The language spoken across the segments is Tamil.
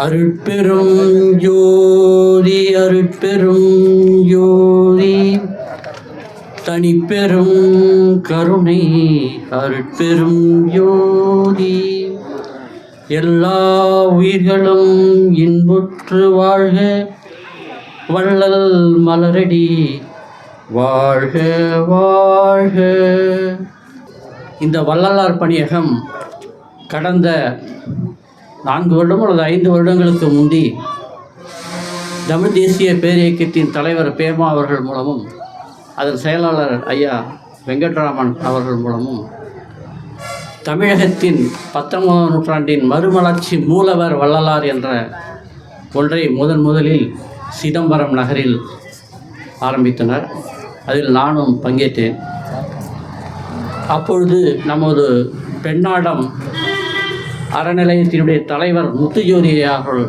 அருட்பெரும் ஜோதி அருட்பெரும் ஜோதி. தனிப்பெரும் கருணை அருட்பெரும் ஜோதி. எல்லா உயிர்களும் இன்புற்று வாழ்க. வள்ளல் மலரடி வாழ்க வாழ்க. இந்த வள்ளலார் பணியகம் கடந்த நான்கு வருடம் அல்லது ஐந்து வருடங்களுக்கு முந்தி தமிழ் தேசிய பேரியக்கத்தின் தலைவர் பேமா அவர்கள் மூலமும் அதன் செயலாளர் ஐயா வெங்கட்ராமன் அவர்கள் மூலமும் தமிழகத்தின் பத்தொன்பதாம் நூற்றாண்டின் மறுமலர்ச்சி மூலவர் வள்ளலார் என்ற ஒன்றை முதன் முதலில் சிதம்பரம் நகரில் ஆரம்பித்தனர். அதில் நானும் பங்கேற்றேன். அப்பொழுது நமது பெண்ணாடம் அறநிலையத்தினுடைய தலைவர் முத்துஜோதி அவர்கள்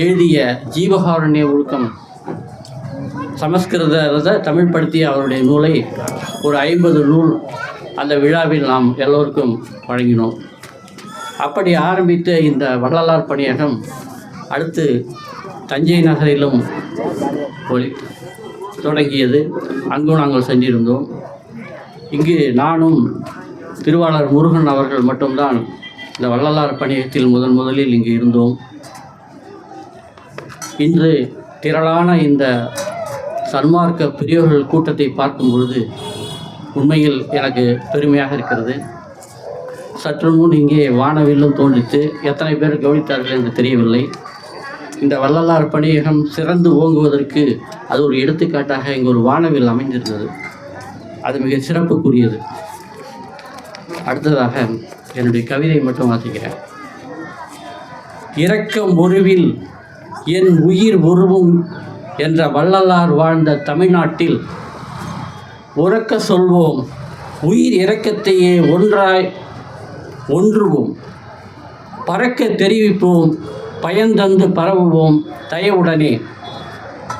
எழுதிய ஜீவகாருண்ய ஒழுக்கம். சமஸ்கிருத தமிழ் படுத்திய அவருடைய நூலை ஒரு ஐம்பது நூல் அந்த விழாவில் நாம் எல்லோருக்கும் வழங்கினோம். அப்படி ஆரம்பித்த இந்த வள்ளலார் பணியகம் அடுத்து தஞ்சை நகரிலும் ஒளி தொடங்கியது. அங்கும் நாங்கள் சென்றிருந்தோம். இங்கு நானும் திருவாளர் முருகன் அவர்கள் மட்டும்தான் இந்த வள்ளலார் பணியகத்தில் முதன் முதலில் இங்கு இருந்தோம். இன்று திரளான இந்த சன்மார்க்க பெரியோர்கள் கூட்டத்தை பார்க்கும் பொழுது உண்மையில் எனக்கு பெருமையாக இருக்கிறது. சற்று முன் இங்கே வானவில்லும் தோன்றித்து எத்தனை பேர் கவனித்தார்கள் என்று தெரியவில்லை. இந்த வள்ளலார் பணியகம் சிறந்து ஓங்குவதற்கு அது ஒரு எடுத்துக்காட்டாக இங்கு ஒரு வானவில் அமைந்திருந்தது. அது மிக சிறப்புக்குரியது. அடுத்ததாக என்னுடைய கவிதை மட்டும் வாசிக்கிறேன். இரக்கம் உருவில் என் உயிர் உருவும் என்ற வள்ளலார் வாழ்ந்த தமிழ்நாட்டில் உறக்க சொல்வோம் உயிர் இறக்கத்தையே ஒன்றாய் ஒன்றுவோம். பறக்க தெரிவிப்போம் பயந்தந்து பரவுவோம் தயவுடனே.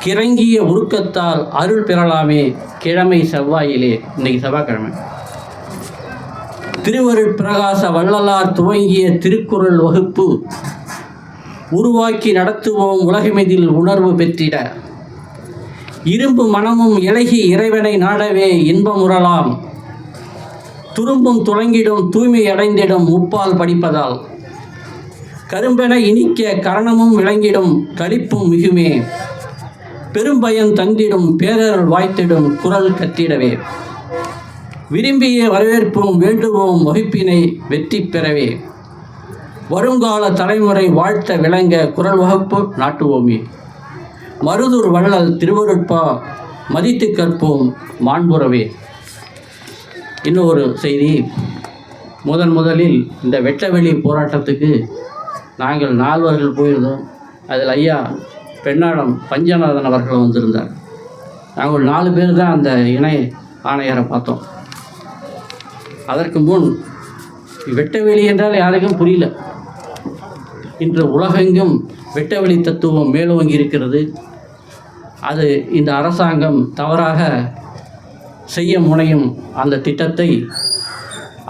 கிறங்கிய உருக்கத்தால் அருள் பெறலாமே கிழமை செவ்வாயிலே. இன்னைக்கு செவ்வாய்க்கிழமை. திருவருட் பிரகாச வள்ளலார் துவங்கிய திருக்குறள் வகுப்பு உருவாக்கி நடத்துவோம் உலகமெதில் உணர்வு பெற்றிட. இரும்பு மனமும் இலகி இறைவனை நாடவே இன்பமுறலாம். துரும்பும் துளங்கிடும் தூய்மை அடைந்திடும் முப்பால் படிப்பதால். கரும்பென இனிக்க கரணமும் விளங்கிடும் களிப்பும் மிகுமே. பெரும்பயன் தந்திடும் பேரர் வாய்த்திடும் குரல் கத்திடவே விரும்பிய வரவேற்பும் வேண்டுவோம் வகுப்பினை வெற்றி பெறவே. வருங்கால தலைமுறை வாழ்த்த விளங்க குரல் வகுப்பு நாட்டுவோமே. மருதூர் வள்ளல் திருவருட்பா மதித்து கற்போம் மாண்புறவே. இன்னொரு செய்தி. முதன் முதலில் இந்த வெட்டவெளி போராட்டத்துக்கு நாங்கள் நால்வர்கள் போயிருந்தோம். அதில் ஐயா பெண்ணாடம் பஞ்சநாதன் அவர்கள் வந்திருந்தார். நாங்கள் நாலு பேர் தான் அந்த இணை ஆணையரை பார்த்தோம். அதற்கு முன் வெட்டவெளி என்றால் யாருக்கும் புரியல. இன்று உலகெங்கும் வெட்டவெளி தத்துவம் மேலோங்கி இருக்கிறது. அது இந்த அரசாங்கம் தவறாக செய்ய முனையும் அந்த திட்டத்தை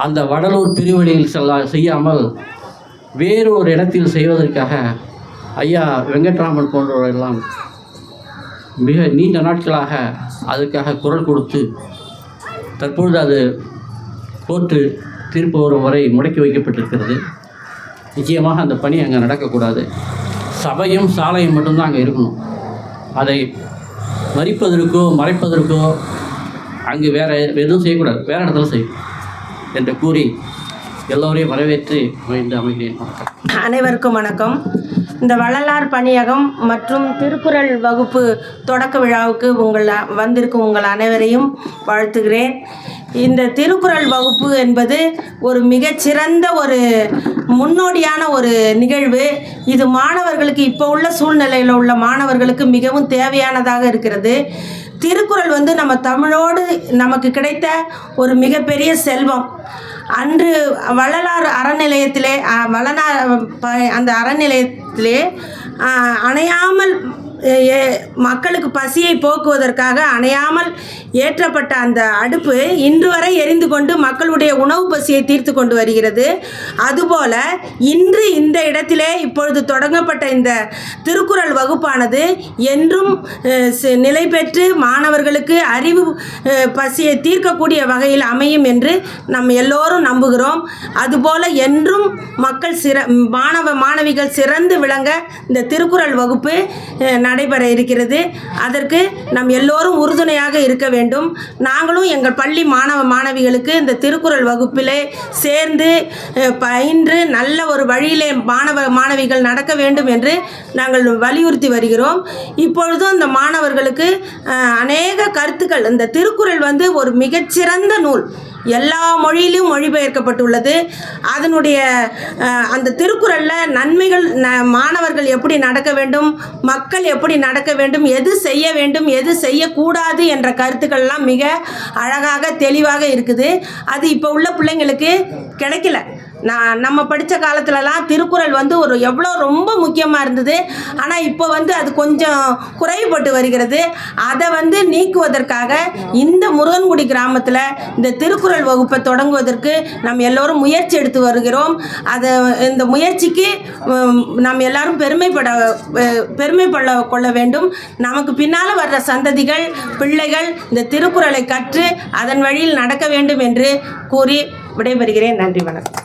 அந்த வடலூர் பிரிவழியில் செல்ல செய்யாமல் வேறு ஒரு இடத்தில் செய்வதற்காக ஐயா வெங்கட்ராமன் போன்றவரெல்லாம் மிக நீண்ட நாட்களாக அதுக்காக குரல் கொடுத்து தற்பொழுது அது கோர்ட்டு தீர்ப்பு வரும் வரை முடக்கி வைக்கப்பட்டிருக்கிறது. நிச்சயமாக அந்த பணி அங்கே நடக்கக்கூடாது. சபையும் சாலையும் மட்டும்தான் அங்கே இருக்கணும். அதை மறிப்பதற்கோ மறைப்பதற்கோ அங்கு வேறு எதுவும் செய்யக்கூடாது. வேறு இடத்துல செய்யும் என்று கூறி எல்லோரையும் வரவேற்று அமைந்து அமைகிறேன். அனைவருக்கும் வணக்கம். இந்த வள்ளலார் பணியகம் மற்றும் திருக்குறள் வகுப்பு தொடக்க விழாவுக்கு உங்கள் வந்திருக்கும் உங்கள் அனைவரையும் வாழ்த்துகிறேன். இந்த திருக்குறள் வகுப்பு என்பது ஒரு மிகச்சிறந்த ஒரு முன்னோடியான ஒரு நிகழ்வு. இது மாணவர்களுக்கு இப்போ உள்ள சூழ்நிலையில் உள்ள மாணவர்களுக்கு மிகவும் தேவையானதாக இருக்கிறது. திருக்குறள் வந்து நம்ம தமிழோடு நமக்கு கிடைத்த ஒரு மிகப்பெரிய செல்வம். அன்று வள்ளலார் அறநிலையத்திலே வளனார் ப- அந்த அறநிலையத்திலே அணையாமல் மக்களுக்கு பசியை போக்குவதற்காக அணையாமல் ஏற்றப்பட்ட அந்த அடுப்பு இன்று வரை எரிந்து கொண்டு மக்களுடைய உணவு பசியை தீர்த்து கொண்டு வருகிறது. அதுபோல இன்று இந்த இடத்திலே இப்பொழுது தொடங்கப்பட்ட இந்த திருக்குறள் வகுப்பானது என்றும் நிலை பெற்று மாணவர்களுக்கு அறிவு பசியை தீர்க்கக்கூடிய வகையில் அமையும் என்று நம் எல்லோரும் நம்புகிறோம். அதுபோல என்றும் மக்கள் சிற மாணவ மாணவிகள் சிறந்து விளங்க இந்த திருக்குறள் வகுப்பு நடைபெற இருக்கிறது. அதற்கு நம் எல்லோரும் உறுதுணையாக இருக்க வேண்டும். நாங்களும் எங்கள் பள்ளி மாணவ மாணவிகளுக்கு இந்த திருக்குறள் வகுப்பிலே சேர்ந்து பயின்று நல்ல ஒரு வழியிலே மாணவ மாணவிகள் நடக்க வேண்டும் என்று நாங்கள் வலியுறுத்தி வருகிறோம். இப்பொழுதும் இந்த மாணவர்களுக்கு அநேக கருத்துக்கள். இந்த திருக்குறள் வந்து ஒரு மிகச்சிறந்த நூல். எல்லா மொழியிலும் மொழிபெயர்க்கப்பட்டுள்ளது. அதனுடைய அந்த திருக்குறளில் நன்மைகள் ந மாணவர்கள் எப்படி நடக்க வேண்டும் மக்கள் எப்படி நடக்க வேண்டும் எது செய்ய வேண்டும் எது செய்யக்கூடாது என்ற கருத்துக்கள்லாம் மிக அழகாக தெளிவாக இருக்குது. அது இப்போ உள்ள பிள்ளைங்களுக்கு கிடைக்கல. நான் நம்ம படித்த காலத்துலலாம் திருக்குறள் வந்து ஒரு எவ்வளோ ரொம்ப முக்கியமாக இருந்தது. ஆனால் இப்போ வந்து அது கொஞ்சம் குறைவுபட்டு வருகிறது. அதை வந்து நீக்குவதற்காக இந்த முருகன்குடி கிராமத்தில் இந்த திருக்குறள் வகுப்பை தொடங்குவதற்கு நாம் எல்லோரும் முயற்சி எடுத்து வருகிறோம். அதை இந்த முயற்சிக்கு நம்ம நாம் எல்லாரும் பெருமைப்பட பெருமைப்பட கொள்ள வேண்டும். நமக்கு பின்னால் வர்ற சந்ததிகள் பிள்ளைகள் இந்த திருக்குறளை கற்று அதன் வழியில் நடக்க வேண்டும் என்று கூறி விடைபெறுகிறேன். நன்றி வணக்கம்.